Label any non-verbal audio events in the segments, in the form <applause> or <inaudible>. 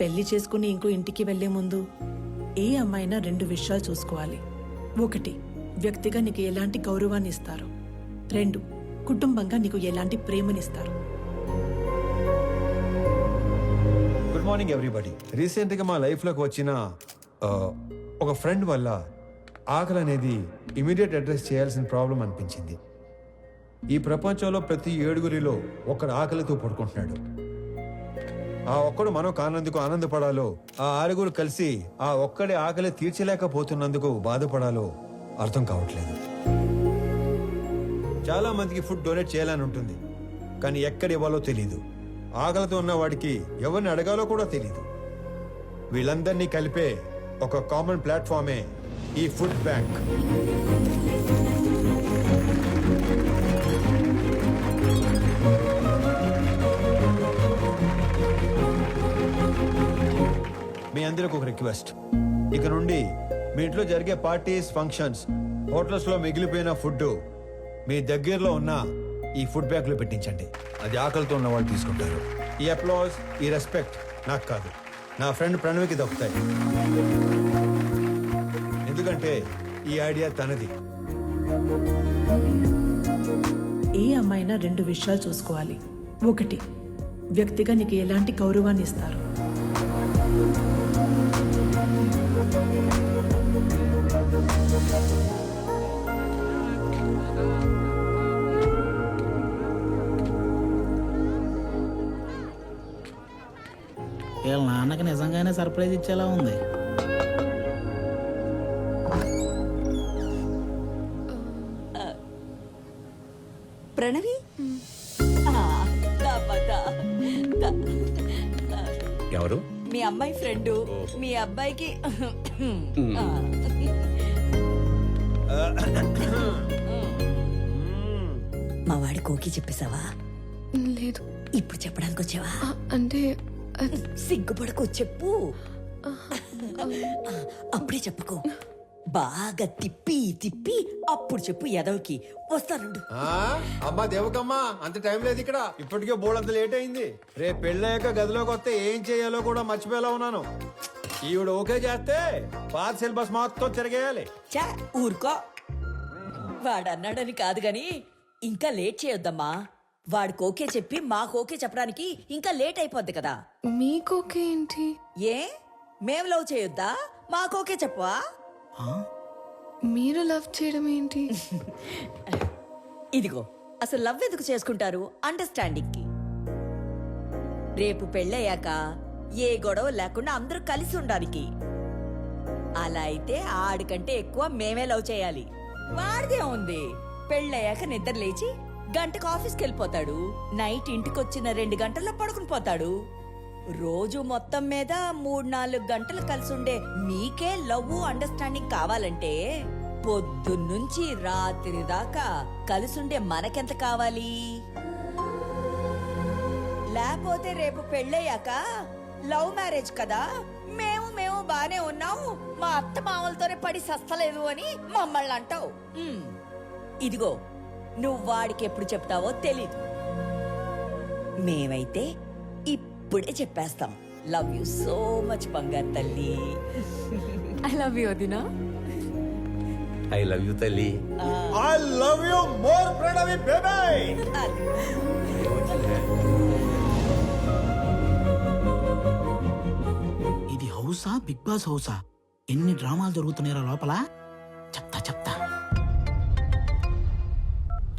పెళ్ళి చేసుకుని ఇంకో ఇంటికి వెళ్ళే ముందు ఏ అమ్మాయినా రెండు విషయాలు చూసుకోవాలి. ఒకటి వ్యక్తిగా నీకు ఎలాంటి గౌరవాన్ని ఇస్తారు? రెండు కుటుంబంగా నీకు ఎలాంటి ప్రేమనిస్తారు గుడ్ మార్నింగ్ ఎవ్రీబడి రీసెంట్గా మా లైఫ్లోకి వచ్చిన ఆ, ఒక ఫ్రెండ్ వల్ల ఆకలి అనేది ఇమీడియట్ అడ్రస్ చేయాల్సిన ప్రాబ్లం అనిపించింది. ఈ ప్రపంచంలో ప్రతి ఏడుగురిలో ఒకడు ఆకలితో పడుకుంటున్నాడు. ఆ ఒక్కడు మనం కానందుకు ఆనందపడాలో ఆ ఆరుగురు కలిసి ఆ ఒక్కడి ఆకలి తీర్చలేకపోతున్నందుకు బాధపడాలో అర్థం కావట్లేదు. చాలా మందికి ఫుడ్ డొనేట్ చేయాలని ఉంటుంది కానీ ఎక్కడ ఇవ్వాలో తెలియదు ఆకలితో ఉన్న వాడికి ఎవరిని అడగాలో కూడా తెలియదు వీళ్ళందరినీ కలిపే ఒక కామన్ ప్లాట్ఫామే ఈ ఫుడ్ బ్యాంక్ మధ్యలో ఒక రిక్వెస్ట్ ఇక నుండి మీ ఇంట్లో జరిగే పార్టీస్ ఫంక్షన్స్ హోటల్స్లో మిగిలిపోయిన ఫుడ్ మీ దగ్గరలో ఉన్న ఈ ఫుడ్ బ్యాగ్లో పెట్టించండి. అది ఆకలితో ఉన్న వాళ్ళు తీసుకుంటారు. ఈ అప్లాజ్ ఈ రెస్పెక్ట్ నాకు కాదు. నా ఫ్రెండ్ ప్రణవికి దక్కుతాయి ఎందుకంటే ఈ ఐడియా తనది. ఏ అమ్మాయినా రెండు విషయాలు చూసుకోవాలి. ఒకటి వ్యక్తిగా నీకు ఎలాంటి గౌరవాన్ని ఇస్తారు? వీళ్ళ నాన్నకి నిజంగానే సర్ప్రైజ్ ఇచ్చేలా ఉంది. ప్రణవి. ఎవరు? మీ అమ్మాయి ఫ్రెండ్. మీ అబ్బాయికి. మా వాడి కోకి చెప్పేశావా? లేదు. ఇప్పుడు చెప్పడానికి వచ్చావా? అంటే సిగ్గుపడకు చెప్పు. అప్పుడే చెప్పుకో. బాగా తిప్పి తిప్పి అప్పుడు చెప్పు ఎదవకి వస్తానుండు అమ్మా దేవకమ్మా అంత టైం లేదు ఇక్కడ. ఇప్పటికే బోర్డు లేట్ అయింది. రేపు పెళ్ళయ్యాక గదిలోకి వస్తే ఏం చేయాలో కూడా మర్చిపోయేలా ఉన్నాను. ఈవిడ ఓకే చేస్తే పాత సిలబస్ మొత్తం తిరగేయాలి. చా ఊరుకో. వాడన్నాడని కాదు గాని ఇంకా లేట్ చేయొద్దమ్మా. వాడికి ఓకే చెప్పి మాకు ఓకే చెప్పడానికి ఇంకా లేట్ అయిపోద్ది కదా. మీకోకే ఏంటి? ఏ? మేం లవ్ చేయొద్దా? మాకు ఓకే చెప్పవా మీరు లవ్ చేయడం ఏంటి? ఇదిగో అసలు లవ్ ఎందుకు చేసుకుంటారు? అండర్స్టాండింగ్కి రేపు పెళ్ళయ్యాక ఏ గొడవ లేకుండా అందరూ కలిసి ఉండడానికి అలా అయితే ఆడికంటే ఎక్కువ మేమే లవ్ చేయాలి. వాడిదే ఉంది. పెళ్ళయ్యాక నిద్ర లేచి గంటకు ఆఫీస్కి వెళ్ళిపోతాడు నైట్ ఇంటికొచ్చిన రెండు గంటల్లో పడుకుని పోతాడు. రోజు మొత్తం మీద మూడు నాలుగు గంటలు కలిసి ఉండే మీకే లవ్ అండర్స్టాండింగ్ కావాలంటే పొద్దున్నుంచి రాత్రి దాకా కలిసుండే మనకెంత కావాలి? లేకపోతే రేపు పెళ్ళయ్యాక లవ్ మ్యారేజ్ కదా? మేము మేము బానే ఉన్నాము మా అత్త మామలతోనే పడి సస్తలేదు అని మమ్మల్ని అంటావు. ఇదిగో నువ్వు వాడికి ఎప్పుడు చెప్తావో తెలీదు. మేమైతే ఇప్పుడే చెప్పేస్తాం. లవ్ యు సో మచ్ బంగారు తల్లి. ఐ లవ్ యూ వదినా. ఐ లవ్ యూ తల్లి. I love you more Pranavi baby. ఇది హౌసా? బిగ్ బాస్ హౌసా? ఎన్ని డ్రామాలు జరుగుతున్నాయో లోపల?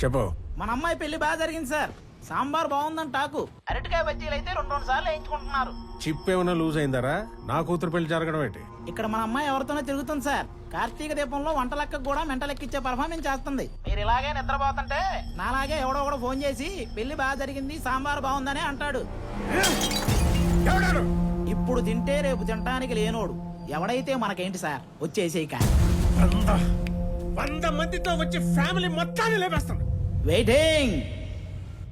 చెప్పు. మన అమ్మాయి పెళ్ళి బాగా జరిగింది సార్. సాంబార్ బాగుందని టాకు. అరటికాయ బజ్జీలు అయితే రెండు రెండు సార్లు వేయించుకుంటున్నారు. చిప్ ఏమైనా లూజ్ అయిందరా? నా కూతురు పెళ్ళి జరగడం ఏంటి? ఇక్కడ మన అమ్మాయి ఎవరితోనో తిరుగుతుంది సార్. కార్తీక దీపంలో వంట లెక్కకు కూడా మెంట లెక్కిచ్చే పర్ఫార్మెన్స్ చేస్తుంది. మీరు ఇలాగే నిద్రపోతుంటే నాలాగే ఎవడో ఒకడు ఫోన్ చేసి పెళ్ళి బాగా జరిగింది సాంబార్ బాగుందని అంటాడు. ఇప్పుడు తింటే రేపు తినటానికి లేనోడు. ఎవడైతే మనకేంటి సార్? వచ్చేసేయక వంద వంద మందితో వచ్చి ఫ్యామిలీ మొత్తాన్ని లేపేస్తాను వెయిటింగ్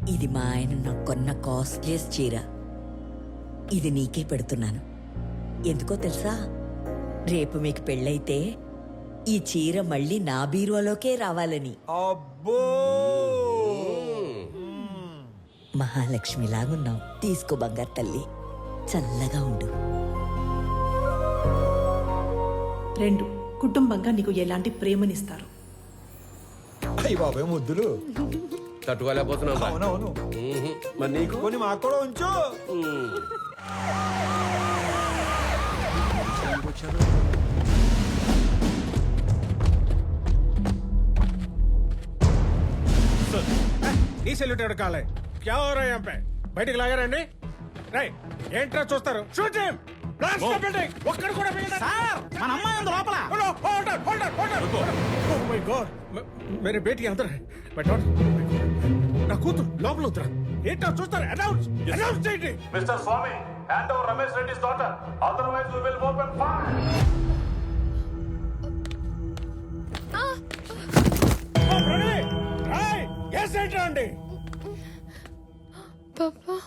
ఇది మా ఆయన నాకు కొన్న కాస్ట్లీస్ చీర. ఇది నీకే పెడుతున్నాను. ఎందుకో తెలుసా? రేపు మీకు పెళ్ళైతే ఈ చీర మళ్ళీ నా బీరువాలోకే రావాలని. అబ్బో! మహాలక్ష్మిలాగున్నావు. తీసుకో బంగారు తల్లి. చల్లగా ఉండు. రెండు కుటుంబంగా నీకు ఎలాంటి ప్రేమనిస్తారు? అయ్యి బాబాయ్ ముద్దులు. తట్టుకోలేకపోతున్నావు బా. నీకు? కొన్ని మాకు కూడా ఉంచు. ఈ సెల్యూట్ ఎవడు కాలే? క్యావరో ఎంపై బయటికి లాగారండి. రై ఏంట్రా చూస్తారు? షూట్ చేయం. ఒక్కడు కూడా సార్ మన అమ్మాయి ఉంది లోపల. మేరే బేటీ అందర్. నా కూతురు లోపల ఉత్తరా ఏంట్రా చూస్తారు? అనౌన్స్ అనౌన్స్ చేయండి. Mr. Swami, hand over Ramesh Reddy's daughter. Otherwise, we will open fire. ఓ ప్రణయ్ రాయ్ ఎస్ ఏంట్రా అండి? పాపా.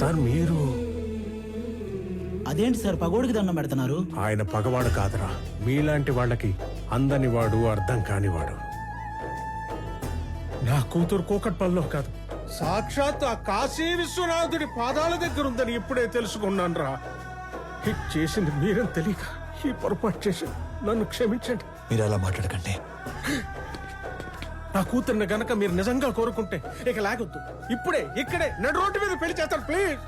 సార్ మీరు అదేంటి సార్ పగోడికి దండం పెడుతున్నారు? ఆయన పగవాడు కాదురా. మీలాంటి వాళ్ళకి అందని వాడు అర్థం కానివాడు. నా కూతురు కూకట్పల్లిలో కాదు. సాక్షాత్ ఆ కాశీ విశ్వనాథుడి పాదాల దగ్గర ఉందని ఇప్పుడే తెలుసుకున్నాను రా హిట్ చేసింది మీరని తెలియక ఈ పొరపాటు చేసి నన్ను క్షమించండి. మీరు అలా మాట్లాడకండి. నా కూతుర్ని గనక మీరు నిజంగా కోరుకుంటే ఇక లాగొద్దు. ఇప్పుడే ఇక్కడే నడు రోడ్డు మీద పెళ్ళి చేస్తాను ప్లీజ్.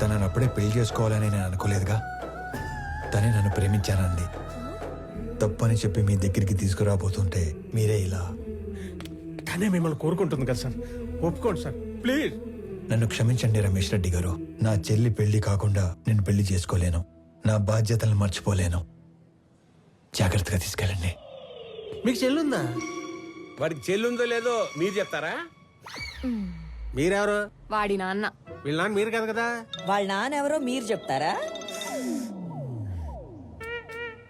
తనని అప్పుడే పెళ్ళి చేసుకోవాలని నేను అనుకోలేదుగా. తనే నన్ను ప్రేమించానండి తప్పని చెప్పి మీ దగ్గరికి తీసుకురాబోతుంటే మీరే ఇలా. తనే మిమ్మల్ని కోరుకుంటుంది కదా సార్. ఒప్పుకోండి సార్. ప్లీజ్. నన్ను క్షమించండి రమేష్ రెడ్డి గారు. నా చెల్లి పెళ్ళి కాకుండా నేను పెళ్ళి చేసుకోలేను. నా బాధ్యతలను మర్చిపోలేను. జాగ్రత్తగా తీసుకెళ్ళండి. మీకు చెల్లుందా? వాడికి చెల్లుందో లేదో మీరు చెప్తారా? మీరెవరు? వాడి నాన్న. వీళ్ళ నాన్న మీరు కాదు కదా? వాళ్ళ నాన్నెవరో మీరు చెప్తారా?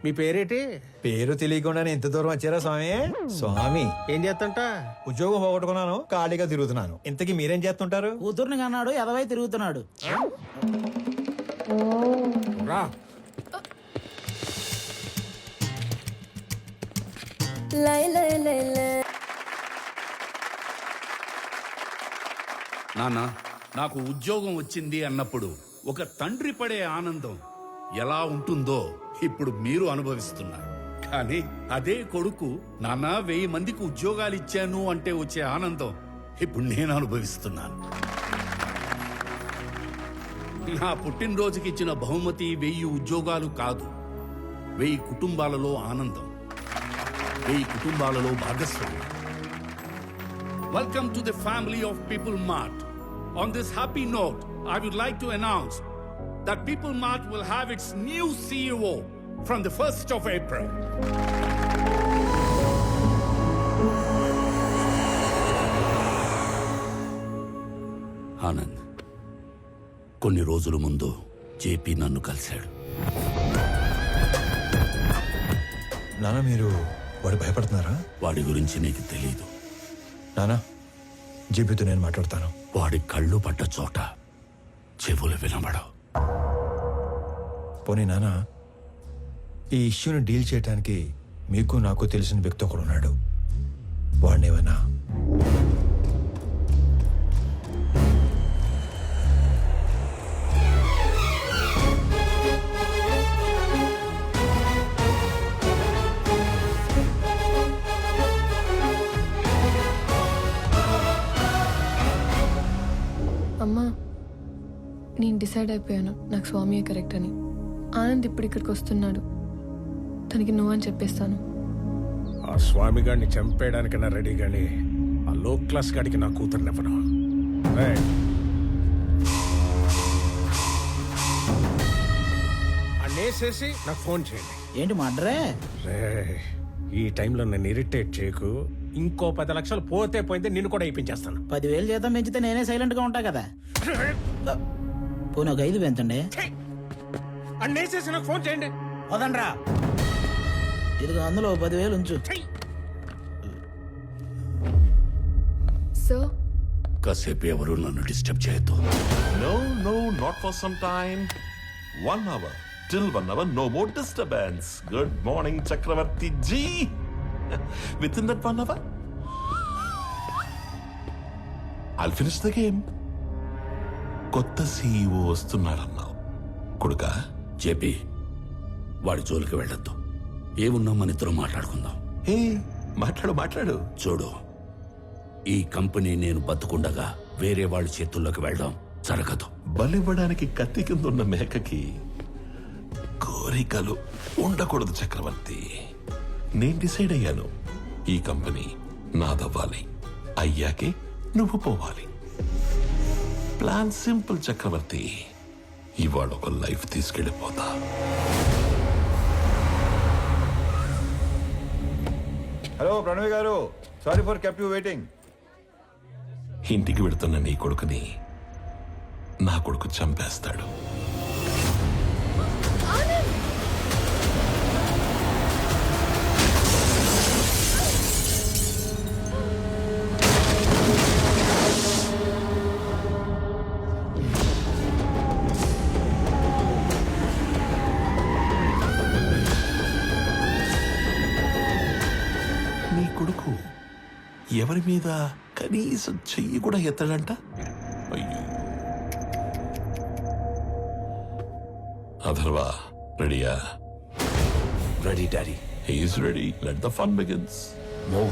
మీ పేరేటి? పేరు తెలియకుండానే ఎంత దూరం వచ్చారా స్వామి? స్వామి. ఏం చేస్తంట? ఉద్యోగం పోగొట్టుకున్నాను ఖాళీగా తిరుగుతున్నాను. ఇంతకీ మీరేం చేస్తుంటారు? కూతుర్ని కన్నాడు ఎదవై తిరుగుతున్నాడు. రా. నాన్న నాకు ఉద్యోగం వచ్చింది అన్నప్పుడు ఒక తండ్రి పడే ఆనందం ఎలా ఉంటుందో ఇప్పుడు మీరు అనుభవిస్తున్నారు. కానీ అదే కొడుకు నాన్న వెయ్యి మందికి ఉద్యోగాలు ఇచ్చాను అంటే వచ్చే ఆనందం ఇప్పుడు నేను అనుభవిస్తున్నాను. నా పుట్టినరోజుకి ఇచ్చిన బహుమతి వెయ్యి ఉద్యోగాలు కాదు. వెయ్యి కుటుంబాలలో ఆనందం. వెయ్యి కుటుంబాలలో భాగస్వామ్యం. Welcome to the family of People Mart On this happy note, I would like to announce that People Mart will have its new CEO from the 1st of April. Anand కొన్ని రోజుల ముందు జేపీ నన్ను కలిశాడు నాన్న మీరు వాడు భయపడుతున్నారా వాడి గురించి నీకు తెలీదు నానా జీబీతో నేను మాట్లాడతాను వాడి కళ్ళు పడ్డ చోట చెవులు వినబడవు. పోనీ నాన్న ఈ ఇష్యూని డీల్ చేయడానికి మీకు నాకు తెలిసిన వ్యక్తి ఒకడు ఉన్నాడు వాడినేమన్నా అమ్మా నేను డిసైడ్ అయిపోయాను. నాకు స్వామియే కరెక్ట్ అని. ఆనంద్ ఇప్పుడు ఇక్కడికి వస్తున్నాడు. తనకి నువ్వు అని చెప్పేస్తాను. ఆ స్వామి గారిని చంపేయడానికన్నా రెడీ గాని ఆ లో క్లాస్ గాడికి నా కూతుర్నివ్వను రేయ్. అన్నేసేసి నాకు ఫోన్ చేయండి. ఏంటి మడ్రే రే ఈ టైంలో నన్ను ఇరిటేట్ చేయకు. ఇంకో పది లక్షలు పోతే పోయింది నిన్ను కూడా ఇప్పించేస్తాను. పదివేలు జీతం పెంచితే నేనే సైలెంట్గా ఉంటా కదా. పోనీ ఒక ఐదు పెంచండి. అన్నేసేసి నాకు ఫోన్ చేయండి. వదండ్రా. ఇదిగో అందులో ఓ పదివేలు ఉంచు. సో? కాసేపు ఎవరు నన్ను డిస్టర్బ్ చేయొద్దు. No, no, not for some time. One hour. Till one hour, no more disturbance. Good morning, Chakravarti ji. <laughs> Within that one hour, I'll finish the game. కొత్త సీఈఓ వస్తున్నాడన్నావు. కొడుకా? జేపీ వాడి జోలికి వెళ్ళొద్దు. ఏమున్నా మన ఇద్దరం మాట్లాడుకుందాం. హే మాట్లాడు మాట్లాడు. చూడు ఈ కంపెనీ నేను బతుకుండగా వేరే వాళ్ళ చేతుల్లోకి వెళ్ళడం జరగదు. బలివ్వడానికి కత్తి కింద ఉన్న మేకకి కోరికలు ఉండకూడదు చక్రవర్తి. నేను డిసైడ్ అయ్యాను. ఈ కంపెనీ నాదవ్వాలి. అయ్యాకే నువ్వు పోవాలి. Plan simple Chakravarthy. ఇవాళ ఒక లైఫ్ తీసుకెళ్ళిపోతా. హలో ప్రణవి గారు. Sorry for kept you waiting ఇంటికి వెళుతున్న నీ కొడుకుని నా కొడుకు చంపేస్తాడు. కొడుకు. ఎవరి మీద కనీసం చెయ్యి కూడా ఎత్తడంట? అయ్యో. అథర్వా రెడీయా? Ready daddy he's ready let the fun begins మో